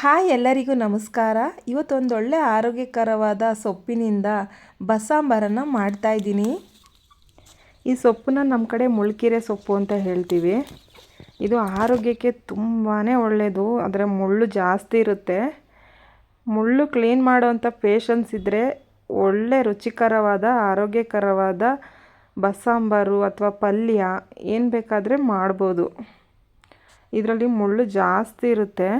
Hi ಎಲ್ಲರಿಗೂ ನಮಸ್ಕಾರ. ಇವತ್ತೊಂದು ಒಳ್ಳೆ ಆರೋಗ್ಯಕರವಾದ ಸೊಪ್ಪಿನಿಂದ ಬಸಾಂಬಾರನ್ನು ಮಾಡ್ತಾ ಇದ್ದೀನಿ. ಈ ಸೊಪ್ಪನ್ನ ನಮ್ಮ ಕಡೆ ಮುಳ್ಕಿರೆ ಸೊಪ್ಪು ಅಂತ ಹೇಳ್ತೀವಿ. ಇದು ಆರೋಗ್ಯಕ್ಕೆ ತುಂಬಾ ಒಳ್ಳೆಯದು ಅದರ ಮುಳ್ಳು ಜಾಸ್ತಿ ಇರುತ್ತೆ. ಮುಳ್ಳು ಕ್ಲೀನ್ ಮಾಡೋವಂಥ ಪೇಷನ್ಸ್ ಇದ್ದರೆ ಒಳ್ಳೆ ರುಚಿಕರವಾದ, ಆರೋಗ್ಯಕರವಾದ ಬಸ್ಸಾಂಬಾರು ಅಥವಾ ಪಲ್ಯ ಏನು ಬೇಕಾದರೆ ಮಾಡ್ಬೋದು. ಇದರಲ್ಲಿ ಮುಳ್ಳು ಜಾಸ್ತಿ ಇರುತ್ತೆ.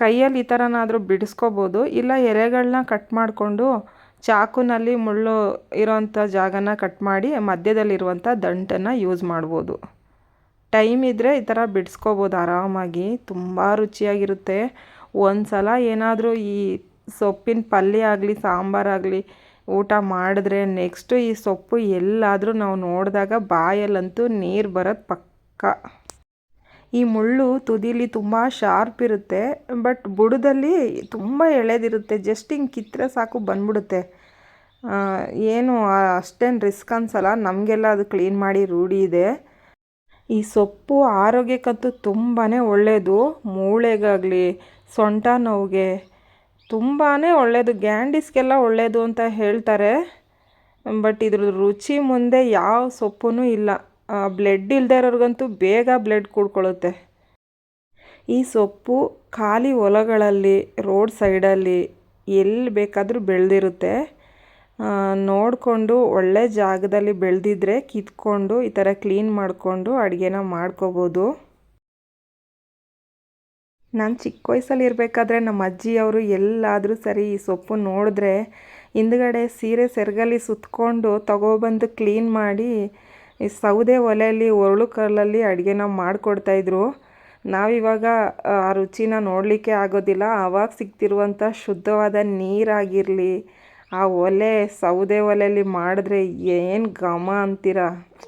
ಕೈಯಲ್ಲಿ ಈ ಥರನಾದರೂ ಬಿಡಿಸ್ಕೋಬೋದು, ಇಲ್ಲ ಎಲೆಗಳನ್ನ ಕಟ್ ಮಾಡಿಕೊಂಡು ಚಾಕುನಲ್ಲಿ ಮುಳ್ಳು ಇರೋಂಥ ಜಾಗನ ಕಟ್ ಮಾಡಿ ಮಧ್ಯದಲ್ಲಿರುವಂಥ ದಂಟನ್ನು ಯೂಸ್ ಮಾಡ್ಬೋದು. ಟೈಮ್ ಇದ್ದರೆ ಈ ಥರ ಬಿಡಿಸ್ಕೋಬೋದು ಆರಾಮಾಗಿ, ತುಂಬ ರುಚಿಯಾಗಿರುತ್ತೆ. ಒಂದು ಸಲ ಏನಾದರೂ ಈ ಸೊಪ್ಪಿನ ಪಲ್ಯ ಆಗಲಿ ಸಾಂಬಾರಾಗಲಿ ಊಟ ಮಾಡಿದ್ರೆ ನೆಕ್ಸ್ಟು ಈ ಸೊಪ್ಪು ಎಲ್ಲಾದರೂ ನಾವು ನೋಡಿದಾಗ ಬಾಯಲ್ಲಂತೂ ನೀರು ಬರೋದು ಪಕ್ಕ. ಈ ಮುಳ್ಳು ತುದಿಲಿ ತುಂಬ ಶಾರ್ಪ್ ಇರುತ್ತೆ ಬಟ್ ಬುಡದಲ್ಲಿ ತುಂಬ ಎಳೆದಿರುತ್ತೆ. ಜಸ್ಟ್ ಹಿಂಗೆ ಕಿತ್ತರೆ ಸಾಕು, ಬಂದ್ಬಿಡುತ್ತೆ. ಏನು ಅಷ್ಟೇನು ರಿಸ್ಕ್ ಅನ್ಸಲ್ಲ. ನಮಗೆಲ್ಲ ಅದು ಕ್ಲೀನ್ ಮಾಡಿ ರೂಢಿ ಇದೆ. ಈ ಸೊಪ್ಪು ಆರೋಗ್ಯಕ್ಕಂತೂ ತುಂಬಾ ಒಳ್ಳೆಯದು ಮೂಳೆಗಾಗಲಿ, ಸೊಂಟ ನೋವಿಗೆ ತುಂಬಾ ಒಳ್ಳೆಯದು ಗ್ಯಾಂಡಿಸ್ಗೆಲ್ಲ ಒಳ್ಳೆಯದು ಅಂತ ಹೇಳ್ತಾರೆ. ಬಟ್ ಇದ್ರ ರುಚಿ ಮುಂದೆ ಯಾವ ಸೊಪ್ಪು ಇಲ್ಲ. ಬ್ಲಡ್ ಇಲ್ಲದೆ ಇರೋರಿಗಂತೂ ಬೇಗ ಬ್ಲಡ್ ಕೂಡ್ಕೊಳ್ಳುತ್ತೆ. ಈ ಸೊಪ್ಪು ಖಾಲಿ ಹೊಲಗಳಲ್ಲಿ ರೋಡ್ ಸೈಡಲ್ಲಿ ಎಲ್ಲಿ ಬೇಕಾದರೂ ಬೆಳೆದಿರುತ್ತೆ. ನೋಡಿಕೊಂಡು ಒಳ್ಳೆ ಜಾಗದಲ್ಲಿ ಬೆಳೆದಿದ್ರೆ ಕಿತ್ಕೊಂಡು ಈ ಥರ ಕ್ಲೀನ್ ಮಾಡಿಕೊಂಡು ಅಡುಗೆನ ಮಾಡ್ಕೋಬೋದು. ನಾನು ಚಿಕ್ಕ ವಯಸ್ಸಲ್ಲಿ ಇರಬೇಕಾದ್ರೆ ನಮ್ಮ ಅಜ್ಜಿಯವರು ಎಲ್ಲಾದರೂ ಸರಿ ಈ ಸೊಪ್ಪು ನೋಡಿದ್ರೆ ಹಿಂದ್ಗಡೆ ಸೀರೆ ಸೆರಗಲ್ಲಿ ಸುತ್ತಕೊಂಡು ತಗೊಬಂದು ಕ್ಲೀನ್ ಮಾಡಿ ಈ ಸೌದೆ ಒಲೆಯಲ್ಲಿ, ಒರಳು ಕಲ್ಲಲ್ಲಿ ಅಡುಗೆನ ಮಾಡಿಕೊಡ್ತಾಯಿದ್ರು ನಾವಿವಾಗ, ಆ ರುಚಿನ ನೋಡಲಿಕ್ಕೆ ಆಗೋದಿಲ್ಲ. ಆವಾಗ ಸಿಗ್ತಿರುವಂಥ ಶುದ್ಧವಾದ ನೀರಾಗಿರಲಿ. ಆ ಒಲೆ ಸೌದೆ ಒಲೆಯಲ್ಲಿ ಮಾಡಿದ್ರೆ ಏನು ಘಮ ಅಂತೀರ?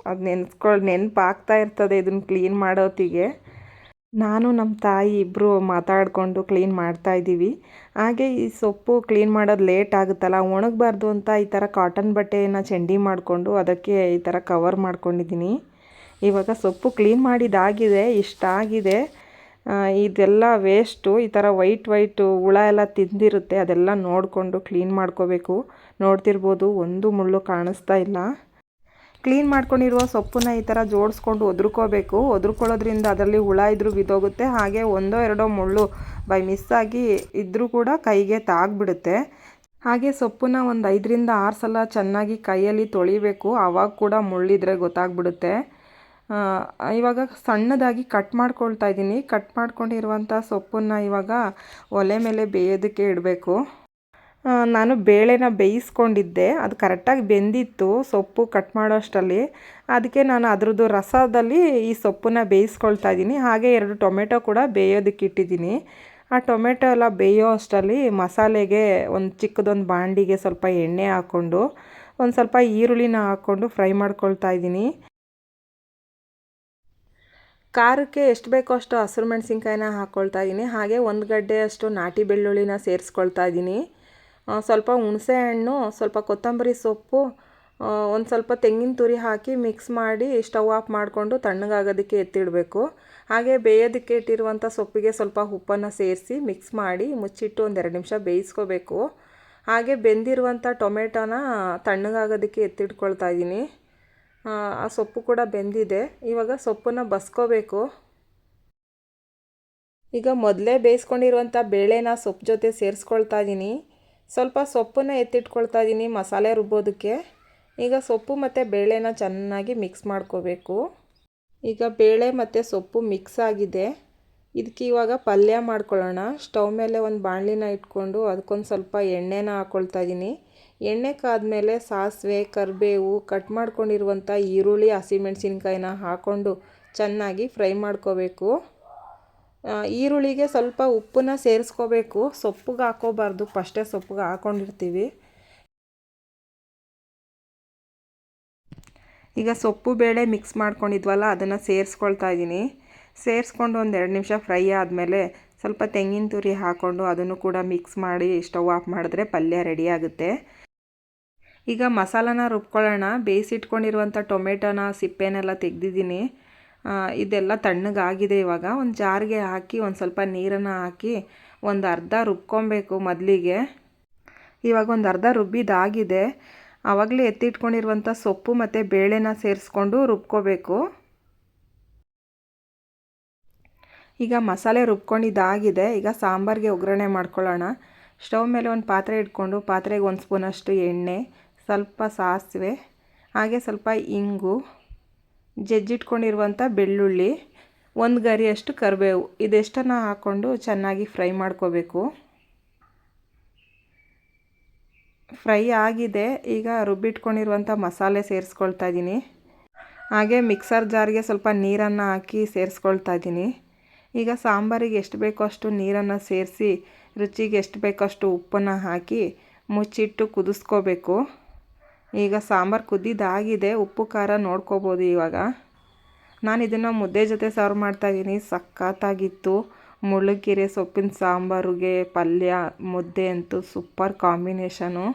ಅದು ನೆನೆಸ್ಕೊಳ್ ನೆನಪಾಗ್ತಾ ಇರ್ತದೆ ಇದನ್ನು ಕ್ಲೀನ್ ಮಾಡೋತ್ತಿಗೆ. ನಾನು ನಮ್ಮ ತಾಯಿ ಇಬ್ಬರು ಮಾತಾಡಿಕೊಂಡು ಕ್ಲೀನ್ ಮಾಡ್ತಾ ಇದ್ದೀವಿ. ಹಾಗೆ ಈ ಸೊಪ್ಪು ಕ್ಲೀನ್ ಮಾಡೋದು ಲೇಟ್ ಆಗುತ್ತಲ್ಲ, ಒಣಗಬಾರ್ದು ಅಂತ ಈ ಥರ ಕಾಟನ್ ಬಟ್ಟೆಯನ್ನು ಚಂಡಿ ಮಾಡಿಕೊಂಡು ಅದಕ್ಕೆ ಈ ಥರ ಕವರ್ ಮಾಡ್ಕೊಂಡಿದ್ದೀನಿ. ಇವಾಗ ಸೊಪ್ಪು ಕ್ಲೀನ್ ಮಾಡಿದಾಗಿದೆ ಇಷ್ಟಾಗಿದೆ ಇದೆಲ್ಲ ವೇಸ್ಟು ಈ ಥರ ವೈಟ್ ವೈಟು ಹುಳ ಎಲ್ಲ ತಿಂದಿರುತ್ತೆ, ಅದೆಲ್ಲ ನೋಡಿಕೊಂಡು ಕ್ಲೀನ್ ಮಾಡ್ಕೋಬೇಕು. ನೋಡ್ತಿರ್ಬೋದು, ಒಂದು ಮುಳ್ಳು ಕಾಣಿಸ್ತಾ ಇಲ್ಲ. ಕ್ಲೀನ್ ಮಾಡ್ಕೊಂಡಿರುವ ಸೊಪ್ಪನ್ನ ಈ ಥರ ಜೋಡಿಸ್ಕೊಂಡು ಒದ್ರುಕೋಬೇಕು. ಒದ್ರುಕೊಳ್ಳೋದ್ರಿಂದ ಅದರಲ್ಲಿ ಹುಳ ಇದ್ದರೂ ಬಿದ್ದೋಗುತ್ತೆ. ಹಾಗೆ ಒಂದೋ ಎರಡೋ ಮುಳ್ಳು ಬೈ ಮಿಸ್ಸಾಗಿ ಇದ್ದರೂ ಕೂಡ ಕೈಗೆ ತಾಗ್ಬಿಡುತ್ತೆ. ಹಾಗೆ ಸೊಪ್ಪನ್ನ ಒಂದು ಐದರಿಂದ ಆರು ಸಲ ಚೆನ್ನಾಗಿ ಕೈಯಲ್ಲಿ ತೊಳಿಬೇಕು. ಆವಾಗ ಕೂಡ ಮುಳ್ಳಿದ್ರೆ ಗೊತ್ತಾಗ್ಬಿಡುತ್ತೆ. ಇವಾಗ ಸಣ್ಣದಾಗಿ ಕಟ್ ಮಾಡ್ಕೊಳ್ತಾ ಇದ್ದೀನಿ. ಕಟ್ ಮಾಡ್ಕೊಂಡಿರುವಂಥ ಸೊಪ್ಪನ್ನು ಇವಾಗ ಒಲೆ ಮೇಲೆ ಬೇಯೋದಕ್ಕೆ ಇಡಬೇಕು. ನಾನು ಬೇಳೆನ ಬೇಯಿಸ್ಕೊಂಡಿದ್ದೆ. ಅದು ಕರೆಕ್ಟಾಗಿ ಬೆಂದಿತ್ತು, ಸೊಪ್ಪು ಕಟ್ ಮಾಡೋ ಅಷ್ಟರಲ್ಲಿ ಅದಕ್ಕೆ ನಾನು ಅದರದ್ದು ರಸದಲ್ಲಿ ಈ ಸೊಪ್ಪನ್ನ ಬೇಯಿಸ್ಕೊಳ್ತಾ ಇದ್ದೀನಿ. ಹಾಗೆ ಎರಡು ಟೊಮೆಟೊ ಕೂಡ ಬೇಯೋದಕ್ಕೆ ಇಟ್ಟಿದ್ದೀನಿ. ಆ ಟೊಮೆಟೊ ಎಲ್ಲ ಬೇಯೋ ಅಷ್ಟರಲ್ಲಿ ಮಸಾಲೆಗೆ ಒಂದು ಚಿಕ್ಕದೊಂದು ಬಾಂಡಿಗೆ ಸ್ವಲ್ಪ ಎಣ್ಣೆ ಹಾಕ್ಕೊಂಡು, ಒಂದು ಸ್ವಲ್ಪ ಈರುಳ್ಳಿನ ಹಾಕ್ಕೊಂಡು ಫ್ರೈ ಮಾಡ್ಕೊಳ್ತಾ ಇದ್ದೀನಿ. ಖಾರಕ್ಕೆ ಎಷ್ಟು ಬೇಕೋ ಅಷ್ಟು ಹಸಿರು ಮೆಣಸಿನ್ಕಾಯಿನ ಹಾಕ್ಕೊಳ್ತಾ ಇದ್ದೀನಿ. ಹಾಗೆ ಒಂದು ಗಡ್ಡೆಯಷ್ಟು ನಾಟಿ ಬೆಳ್ಳುಳ್ಳಿನ ಸೇರಿಸ್ಕೊಳ್ತಾ ಇದ್ದೀನಿ. ಸ್ವಲ್ಪ ಹುಣಸೆ ಹಣ್ಣು, ಸ್ವಲ್ಪ ಕೊತ್ತಂಬರಿ ಸೊಪ್ಪು ಒಂದು ಸ್ವಲ್ಪ ತೆಂಗಿನ ತುರಿ ಹಾಕಿ ಮಿಕ್ಸ್ ಮಾಡಿ ಸ್ಟವ್ ಆಫ್ ಮಾಡಿಕೊಂಡು ತಣ್ಣಗಾಗೋದಕ್ಕೆ ಎತ್ತಿಡಬೇಕು. ಹಾಗೆ ಬೇಯೋದಕ್ಕೆ ಇಟ್ಟಿರುವಂಥ ಸೊಪ್ಪಿಗೆ ಸ್ವಲ್ಪ ಉಪ್ಪನ್ನು ಸೇರಿಸಿ ಮಿಕ್ಸ್ ಮಾಡಿ ಮುಚ್ಚಿಟ್ಟು ಒಂದೆರಡು ನಿಮಿಷ ಬೇಯಿಸ್ಕೋಬೇಕು. ಹಾಗೆ ಬೆಂದಿರುವಂಥ ಟೊಮೆಟೊನ ತಣ್ಣಗಾಗೋದಕ್ಕೆ ಎತ್ತಿಟ್ಕೊಳ್ತಾ ಇದ್ದೀನಿ. ಆ ಸೊಪ್ಪು ಕೂಡ ಬೆಂದಿದೆ. ಇವಾಗ ಸೊಪ್ಪನ್ನು ಬಸ್ಕೋಬೇಕು. ಈಗ ಮೊದಲೇ ಬೇಯಿಸ್ಕೊಂಡಿರುವಂಥ ಬೇಳೆನ ಸೊಪ್ಪು ಜೊತೆ ಸೇರಿಸ್ಕೊಳ್ತಾ ಇದ್ದೀನಿ. ಸ್ವಲ್ಪ ಸೊಪ್ಪನ್ನು ಎತ್ತಿಟ್ಕೊಳ್ತಾ ಇದ್ದೀನಿ ಮಸಾಲೆ ರುಬ್ಬೋದಕ್ಕೆ. ಈಗ ಸೊಪ್ಪು ಮತ್ತು ಬೇಳೆನ ಚೆನ್ನಾಗಿ ಮಿಕ್ಸ್ ಮಾಡ್ಕೋಬೇಕು. ಈಗ ಬೇಳೆ ಮತ್ತು ಸೊಪ್ಪು ಮಿಕ್ಸ್ ಆಗಿದೆ. ಇದಕ್ಕೆ ಇವಾಗ ಪಲ್ಯ ಮಾಡ್ಕೊಳ್ಳೋಣ. ಸ್ಟವ್ ಮೇಲೆ ಒಂದು ಬಾಣಲಿನ ಇಟ್ಕೊಂಡು ಅದಕ್ಕೊಂದು ಸ್ವಲ್ಪ ಎಣ್ಣೆನ ಹಾಕ್ಕೊಳ್ತಾ ಇದ್ದೀನಿ ಎಣ್ಣೆ ಕಾದ್ಮೇಲೆ ಸಾಸಿವೆ, ಕರಿಬೇವು ಕಟ್ ಮಾಡ್ಕೊಂಡಿರುವಂಥ ಈರುಳ್ಳಿ, ಹಸಿಮೆಣ್ಸಿನ್ಕಾಯಿನ ಹಾಕ್ಕೊಂಡು ಚೆನ್ನಾಗಿ ಫ್ರೈ ಮಾಡ್ಕೋಬೇಕು. ಈರುಳ್ಳಿಗೆ ಸ್ವಲ್ಪ ಉಪ್ಪನ್ನ ಸೇರಿಸ್ಕೋಬೇಕು. ಸೊಪ್ಪಿಗೆ ಹಾಕೋಬಾರ್ದು. ಫಸ್ಟೇ ಸೊಪ್ಪಿಗೆ ಹಾಕ್ಕೊಂಡಿರ್ತೀವಿ ಈಗ ಸೊಪ್ಪು ಬೇಳೆ ಮಿಕ್ಸ್ ಮಾಡ್ಕೊಂಡಿದ್ವಲ್ಲ, ಅದನ್ನು ಸೇರಿಸ್ಕೊಳ್ತಾ ಇದ್ದೀನಿ ಸೇರಿಸ್ಕೊಂಡು ಒಂದು ಎರಡು ನಿಮಿಷ ಫ್ರೈ ಆದಮೇಲೆ ಸ್ವಲ್ಪ ತೆಂಗಿನ ತುರಿ ಹಾಕ್ಕೊಂಡು ಅದನ್ನು ಕೂಡ ಮಿಕ್ಸ್ ಮಾಡಿ ಸ್ಟವ್ ಆಫ್ ಮಾಡಿದ್ರೆ ಪಲ್ಯ ರೆಡಿ ಆಗುತ್ತೆ. ಈಗ ಮಸಾಲಾನ ರುಬ್ಕೊಳ್ಳೋಣ. ಬೇಯಿಸಿಟ್ಕೊಂಡಿರುವಂಥ ಟೊಮೆಟೊನ, ಸಿಪ್ಪೆನೆಲ್ಲ ತೆಗೆದಿದ್ದೀನಿ. ಇದೆಲ್ಲ ತಣ್ಣಗಾಗಿದೆ ಇವಾಗ. ಒಂದು ಜಾರಿಗೆ ಹಾಕಿ, ಒಂದು ಸ್ವಲ್ಪ ನೀರನ್ನು ಹಾಕಿ ಒಂದು ಅರ್ಧ ರುಬ್ಕೊಬೇಕು ಮೊದಲಿಗೆ. ಇವಾಗ ಒಂದು ಅರ್ಧ ರುಬ್ಬಿದಾಗಿದೆ. ಆವಾಗಲೇ ಎತ್ತಿಟ್ಕೊಂಡಿರುವಂಥ ಸೊಪ್ಪು ಮತ್ತು ಬೇಳೆನ ಸೇರಿಸ್ಕೊಂಡು ರುಬ್ಕೋಬೇಕು. ಈಗ ಮಸಾಲೆ ರುಬ್ಕೊಂಡಿದ್ದಾಗಿದೆ ಈಗ ಸಾಂಬಾರಿಗೆ ಒಗ್ಗರಣೆ ಮಾಡ್ಕೊಳ್ಳೋಣ. ಸ್ಟವ್ ಮೇಲೆ ಒಂದು ಪಾತ್ರೆ ಇಟ್ಕೊಂಡು, ಪಾತ್ರೆಗೆ ಒಂದು ಸ್ಪೂನಷ್ಟು ಎಣ್ಣೆ, ಸ್ವಲ್ಪ ಸಾಸಿವೆ, ಹಾಗೆ ಸ್ವಲ್ಪ ಇಂಗು ಜಜ್ಜಿಟ್ಕೊಂಡಿರುವಂಥ ಬೆಳ್ಳುಳ್ಳಿ, ಒಂದು ಗರಿಯಷ್ಟು ಕರಿಬೇವು, ಇದೆಷ್ಟನ್ನು ಹಾಕ್ಕೊಂಡು ಚೆನ್ನಾಗಿ ಫ್ರೈ ಮಾಡ್ಕೋಬೇಕು. ಫ್ರೈ ಆಗಿದೆ, ಈಗ ರುಬ್ಬಿಟ್ಕೊಂಡಿರುವಂಥ ಮಸಾಲೆ ಸೇರಿಸ್ಕೊಳ್ತಾ ಇದ್ದೀನಿ ಹಾಗೆ ಮಿಕ್ಸರ್ ಜಾರ್ಗೆ ಸ್ವಲ್ಪ ನೀರನ್ನು ಹಾಕಿ ಸೇರಿಸ್ಕೊಳ್ತಾ ಇದ್ದೀನಿ ಈಗ ಸಾಂಬಾರಿಗೆ ಎಷ್ಟು ಬೇಕೋ ಅಷ್ಟು ನೀರನ್ನು ಸೇರಿಸಿ, ರುಚಿಗೆ ಎಷ್ಟು ಬೇಕೋ ಅಷ್ಟು ಉಪ್ಪನ್ನು ಹಾಕಿ ಮುಚ್ಚಿಟ್ಟು ಕುದಿಸ್ಕೋಬೇಕು. ಈಗ ಸಾಂಬಾರು ಕುದ್ದಿದ್ದಾಗಿದೆ ಉಪ್ಪು, ಖಾರ ನೋಡ್ಕೋಬೋದು ಇವಾಗ. ನಾನು ಇದನ್ನು ಮುದ್ದೆ ಜೊತೆ ಸರ್ವ್ ಮಾಡ್ತಾಯಿದ್ದೀನಿ ಸಖತ್ತಾಗಿತ್ತು. ಮುಳ್ಳುಕೀರೆ, ಸೊಪ್ಪಿನ ಸಾಂಬಾರಿಗೆ ಪಲ್ಯ, ಮುದ್ದೆ ಅಂತೂ ಸೂಪರ್ ಕಾಂಬಿನೇಷನು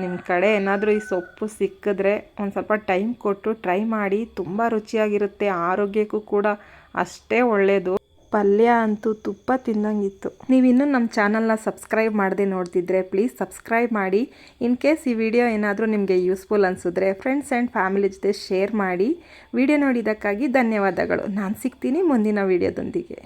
ನಿಮ್ಮ ಕಡೆ ಏನಾದರೂ ಈ ಸೊಪ್ಪು ಸಿಕ್ಕಿದ್ರೆ ಒಂದು ಸ್ವಲ್ಪ ಟೈಮ್ ಕೊಟ್ಟು ಟ್ರೈ ಮಾಡಿ. ತುಂಬ ರುಚಿಯಾಗಿರುತ್ತೆ. ಆರೋಗ್ಯಕ್ಕೂ ಕೂಡ ಅಷ್ಟೇ ಒಳ್ಳೆಯದು ಪಲ್ಯ ಅಂತೂ ತುಪ್ಪ ತಿಂದಂಗಿತ್ತು. ನೀವು ಇನ್ನೂ ನಮ್ಮ ಚಾನಲ್ನ ಸಬ್ಸ್ಕ್ರೈಬ್ ಮಾಡದೆ ನೋಡ್ತಿದ್ರೆ ಪ್ಲೀಸ್ ಸಬ್ಸ್ಕ್ರೈಬ್ ಮಾಡಿ. ಇನ್ ಕೇಸ್ ಈ ವಿಡಿಯೋ ಏನಾದರೂ ನಿಮಗೆ ಯೂಸ್ಫುಲ್ ಅನಿಸಿದ್ರೆ ಫ್ರೆಂಡ್ಸ್ ಆ್ಯಂಡ್ ಫ್ಯಾಮಿಲಿ ಜೊತೆ ಶೇರ್ ಮಾಡಿ. ವಿಡಿಯೋ ನೋಡಿದ್ದಕ್ಕಾಗಿ ಧನ್ಯವಾದಗಳು. ನಾನು ಸಿಗ್ತೀನಿ ಮುಂದಿನ ವಿಡಿಯೋದೊಂದಿಗೆ.